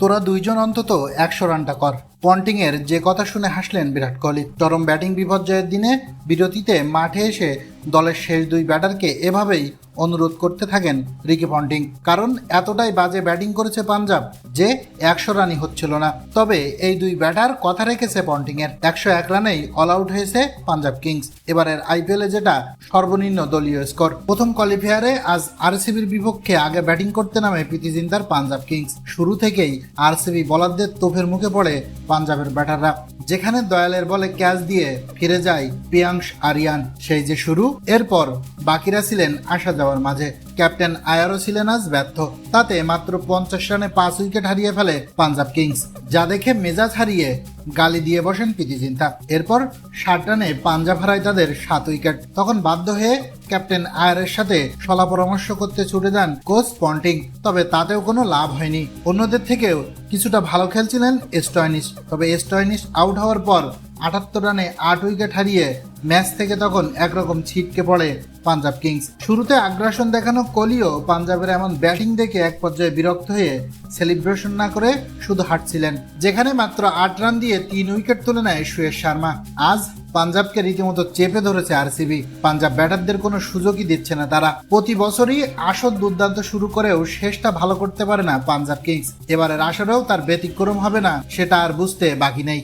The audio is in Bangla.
তোরা দুইজন অন্তত একশো রানটা কর। পন্টিং এর যে কথা শুনে হাসলেন বিরাট কোহলি। চরম ব্যাটিং বিপর্যয়ের দিনে বিরতিতে মাঠে এসে দলের শেষ দুই ব্যাটারকে এভাবেই অনুরোধ করতে থাকেন রিকি পন্টিং। কারণ এতটাই বাজে ব্যাটিং করেছে পাঞ্জাব যে একশো রানই হচ্ছিল না। তবে এই দুই ব্যাটার কথা রেখেছে পন্টিং এর একশো এক রানেই অল আউট হয়েছে পাঞ্জাব কিংস। এবারের আইপিএলে যেটা সর্বনিম্ন দলীয় স্কোর। প্রথম কোয়ালিফায়ারে আজ আরসিবির বিপক্ষে আগে ব্যাটিং করতে নামে প্রীতি জিন্দার পাঞ্জাব কিংস। শুরু থেকেই আরসিবি বলারদের তোপের মুখে পড়ে পাঞ্জাবের ব্যাটাররা। যেখানে দয়ালের বলে ক্যাচ দিয়ে ফিরে যায় পিয়াংশ আরিয়ান। সেই যে শুরু এরপর বাকিরা ছিলেন আসা যাওয়ার মাঝে। ক্যাপ্টেন আয়ারও ছিলেন আজ ব্যর্থ। তাতে মাত্র পঞ্চাশ রানে পাঁচ উইকেট হারিয়ে ফেলে পাঞ্জাব কিংস, যা দেখে মেজাজ হারিয়ে গালি দিয়ে বসেন প্রীতি চিন্তা এরপর ষাট রানে পাঞ্জাব হারায় তাদের সাত উইকেট। তখন বাধ্য হয়ে ক্যাপ্টেন আয়ারের সাথে সলা পরামর্শ করতে ছুটে যান কোচ পন্টিং, তবে তাতেও কোনো লাভ হয়নি। অন্যদের থেকেও কিছুটা ভালো খেলছিলেন স্টয়নিস তবে স্টয়নিস আউট হওয়ার পর আটাত্তর রানে আট উইকেট হারিয়ে ম্যাচ থেকে তখন একরকম ছিটকে পড়ে পাঞ্জাব কিংস। শুরুতে আগ্রাসন দেখানো কোহলিও পাঞ্জাবের এমন ব্যাটিং দেখে এক পর্যায়ে বিরক্ত হয়ে সেলিব্রেশন না করে শুধু হাঁটছিলেন, যেখানে মাত্র আট রান দিয়ে তিন উইকেট তুলে নেয় সুয়েশ শর্মা। আজ পাঞ্জাবকে রীতিমতো চেপে ধরেছে আরসিবি। পাঞ্জাব ব্যাটারদের কোনো সুযোগই দিচ্ছে না তারা। প্রতি বছরই আসর দুর্দান্ত শুরু করেও শেষটা ভালো করতে পারে না পাঞ্জাব কিংস। এবারের আসরেও তার ব্যতিক্রম হবে না, সেটা আর বুঝতে বাকি নেই।